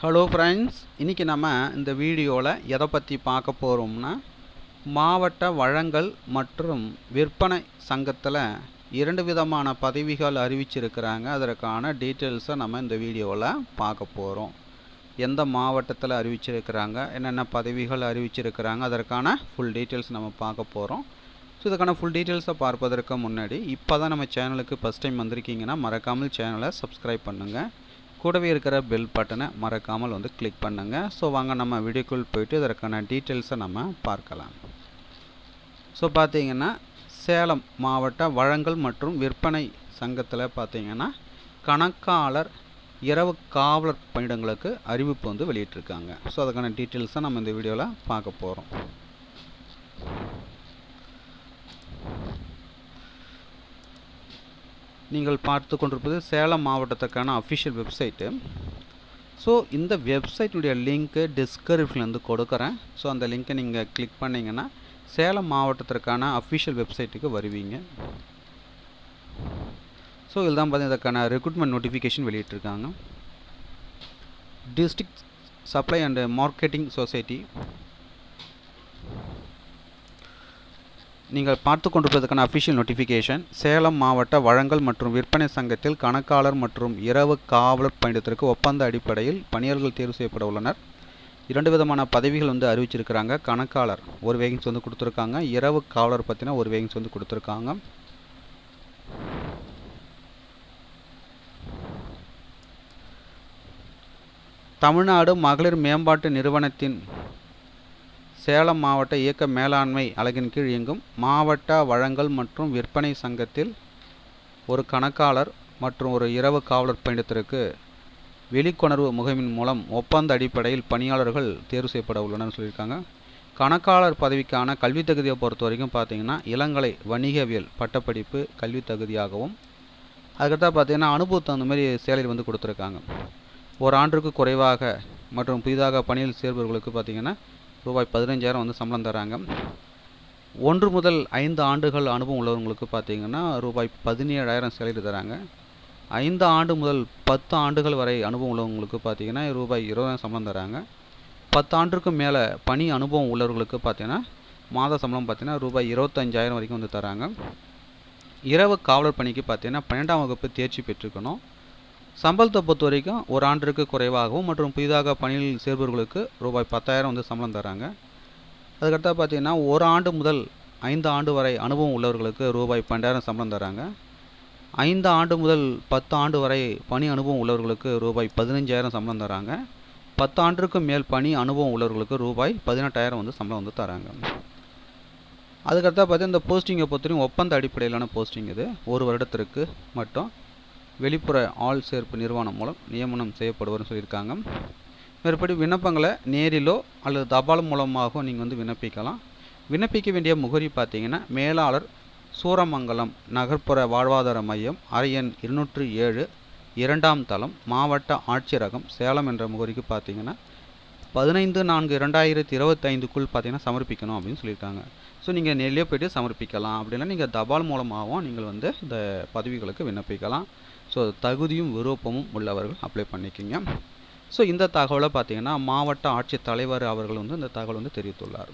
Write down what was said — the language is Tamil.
ஹலோ ஃப்ரெண்ட்ஸ் இன்றைக்கி நம்ம இந்த வீடியோவில் எதை பற்றி பார்க்க போகிறோம்னா மாவட்ட வழங்கல் மற்றும் விற்பனை சங்கத்தில் இரண்டு விதமான பதவிகள் அறிவிச்சிருக்கிறாங்க. அதற்கான டீட்டெயில்ஸை நம்ம இந்த வீடியோவில் பார்க்க போகிறோம் எந்த மாவட்டத்தில் அறிவிச்சிருக்கிறாங்க என்னென்ன பதவிகள் அறிவிச்சிருக்கிறாங்க அதற்கான ஃபுல் டீட்டெயில்ஸ் நம்ம பார்க்க போகிறோம் ஸோ இதுக்கான ஃபுல் டீட்டெயில்ஸை பார்ப்பதற்கு முன்னாடி இப்போ தான் நம்ம சேனலுக்கு ஃபஸ்ட் டைம் வந்திருக்கீங்கன்னா மறக்காமல் சேனலை சப்ஸ்கிரைப் பண்ணுங்கள் கூடவே இருக்கிற பெல் பட்டனை மறக்காமல் வந்து கிளிக் பண்ணுங்கள் ஸோ வாங்க நம்ம வீடியோக்குள் போயிட்டு இதற்கான டீட்டெயில்ஸை நம்ம பார்க்கலாம். ஸோ பார்த்தீங்கன்னா சேலம் மாவட்ட வழங்கல் மற்றும் விற்பனை சங்கத்தில் பார்த்தீங்கன்னா கணக்காளர் இரவு காவலர் பணியிடங்களுக்கு அறிவிப்பு வந்து வெளியிட்டிருக்காங்க. ஸோ அதுக்கான டீட்டெயில்ஸை நம்ம இந்த வீடியோவில் பார்க்க போகிறோம் நீங்கள் பார்த்து கொண்டிருப்பது சேலம் மாவட்டத்துக்கான அஃபிஷியல் வெப்சைட்டு ஸோ இந்த வெப்சைட்டினுடைய லிங்க்கு டிஸ்கிரிப்ஷனில் கொடுக்குறேன். ஸோ அந்த லிங்க்கை நீங்கள் கிளிக் பண்ணிங்கன்னா சேலம் மாவட்டத்திற்கான அஃபிஷியல் வெப்சைட்டுக்கு வருவீங்க. ஸோ இதில் தான் பார்த்தீங்கன்னா இதற்கான ரெக்ரூட்மெண்ட் நோட்டிஃபிகேஷன் வெளியிட்டிருக்காங்க. District supply and marketing society நீங்கள் பார்த்து கொண்டிருப்பதற்கான அஃபிஷியல் நோட்டிஃபிகேஷன் சேலம் மாவட்ட வழங்கல் மற்றும் விற்பனை சங்கத்தில் கணக்காளர் மற்றும் இரவு காவலர் பணியிடத்திற்கு ஒப்பந்த அடிப்படையில் பணியாளர்கள் தேர்வு செய்யப்பட உள்ளனர். இரண்டு விதமான பதவிகள் வந்து அறிவிச்சிருக்கிறாங்க. கணக்காளர் ஒரு வேகன்ஸ் வந்து கொடுத்துருக்காங்க. இரவு காவலர் பார்த்தீங்கன்னா ஒரு வேகன்ஸ் வந்து கொடுத்துருக்காங்க. தமிழ்நாடு மகளிர் மேம்பாட்டு நிறுவனத்தின் சேலம் மாவட்ட இயக்க மேலாண்மை அலகின் கீழ் இயங்கும் மாவட்ட வழங்கல் மற்றும் விற்பனை சங்கத்தில் ஒரு கணக்காளர் மற்றும் ஒரு இரவு காவலர் பணியிடத்திற்கு வெளிக்கொணர்வு முகமின் மூலம் ஒப்பந்த அடிப்படையில் பணியாளர்கள் தேர்வு செய்யப்பட உள்ளனர் சொல்லியிருக்காங்க. கணக்காளர் பதவிக்கான கல்வி தகுதியை பொறுத்த வரைக்கும் பார்த்தீங்கன்னா இளங்கலை வணிகவியல் பட்டப்படிப்பு கல்வி தகுதியாகவும் அதுக்கடுத்தா பார்த்தீங்கன்னா அனுபவத்தை அந்த மாதிரி சேலையில் வந்து கொடுத்துருக்காங்க. ஒரு ஆண்டுக்கு குறைவாக மற்றும் புதிதாக பணியில் சேர்பவர்களுக்கு பார்த்தீங்கன்னா ரூபாய் பதினஞ்சாயிரம் வந்து சம்பளம் தராங்க. ஒன்று முதல் ஐந்து ஆண்டுகள் அனுபவம் உள்ளவங்களுக்கு பார்த்தீங்கன்னா ரூபாய் பதினேழாயிரம் சேலரி தராங்க. ஐந்து ஆண்டு முதல் பத்து ஆண்டுகள் வரை அனுபவம் உள்ளவங்களுக்கு பார்த்தீங்கன்னா ரூபாய் இருபதாயிரம் சம்பளம் தராங்க. பத்து ஆண்டுக்கும் மேலே பணி அனுபவம் உள்ளவர்களுக்கு பார்த்தீங்கன்னா மாத சம்பளம் பார்த்தீங்கன்னா ரூபாய் இருபத்தஞ்சாயிரம் வரைக்கும் வந்து தராங்க. இரவு காவலர் பணிக்கு பார்த்தீங்கன்னா பன்னெண்டாம் வகுப்பு தேர்ச்சி பெற்றுக்கணும் சம்பளத்தை பொறுத்த வரைக்கும் ஒரு ஆண்டிற்கு குறைவாகவும் மற்றும் புதிதாக பணியில் சேர்பவர்களுக்கு ரூபாய் பத்தாயிரம் வந்து சம்பளம் தராங்க. அதுக்கடுத்தா பார்த்தீங்கன்னா ஒரு ஆண்டு முதல் ஐந்து ஆண்டு வரை அனுபவம் உள்ளவர்களுக்கு ரூபாய் பன்னெண்டாயிரம் சம்பளம் தராங்க. ஐந்து ஆண்டு முதல் பத்து ஆண்டு வரை பணி அனுபவம் உள்ளவர்களுக்கு ரூபாய் பதினஞ்சாயிரம் சம்பளம் தராங்க. பத்து ஆண்டிற்கு மேல் பணி அனுபவம் உள்ளவர்களுக்கு ரூபாய் பதினெட்டாயிரம் வந்து சம்பளம் வந்து தராங்க. அதுக்கடுத்தா பார்த்தீங்கன்னா இந்த போஸ்டிங்கை பொறுத்தவரைக்கும் ஒப்பந்த அடிப்படையிலான போஸ்டிங் இது. ஒரு வருடத்திற்கு மட்டும். வெளிப்புற ஆள் சேர்ப்பு நிறுவனம் மூலம் நியமனம் செய்யப்படுவார்னு சொல்லியிருக்காங்க. மேற்படி விண்ணப்பங்களை நேரிலோ அல்லது தபால் மூலமாகவும் நீங்கள் வந்து விண்ணப்பிக்கலாம். விண்ணப்பிக்க வேண்டிய முகரி பார்த்தீங்கன்னா மேலாளர் சூரமங்கலம் நகர்ப்புற வாழ்வாதார மையம் அரையன் இருநூற்று ஏழு இரண்டாம் தளம் மாவட்ட ஆட்சியரகம் சேலம் என்ற முகரிக்கு பார்த்தீங்கன்னா பதினைந்து நான்கு இரண்டாயிரத்தி இருபத்தைந்துக்குள் பார்த்தீங்கன்னா சமர்ப்பிக்கணும் அப்படின்னு சொல்லியிருக்காங்க. ஸோ நீங்கள் நெல்லியோ போய்ட்டு சமர்ப்பிக்கலாம். அப்படின்னா நீங்கள் தபால் மூலமாகவும் நீங்கள் வந்து இந்த பதவிகளுக்கு விண்ணப்பிக்கலாம். ஸோ தகுதியும் விருப்பமும் உள்ளவர்கள் அப்ளை பண்ணிக்கிங்க. ஸோ இந்த தகவலை பார்த்தீங்கன்னா மாவட்ட ஆட்சித்தலைவர் அவர்கள் வந்து இந்த தகவல் வந்து தெரிவித்துள்ளார்.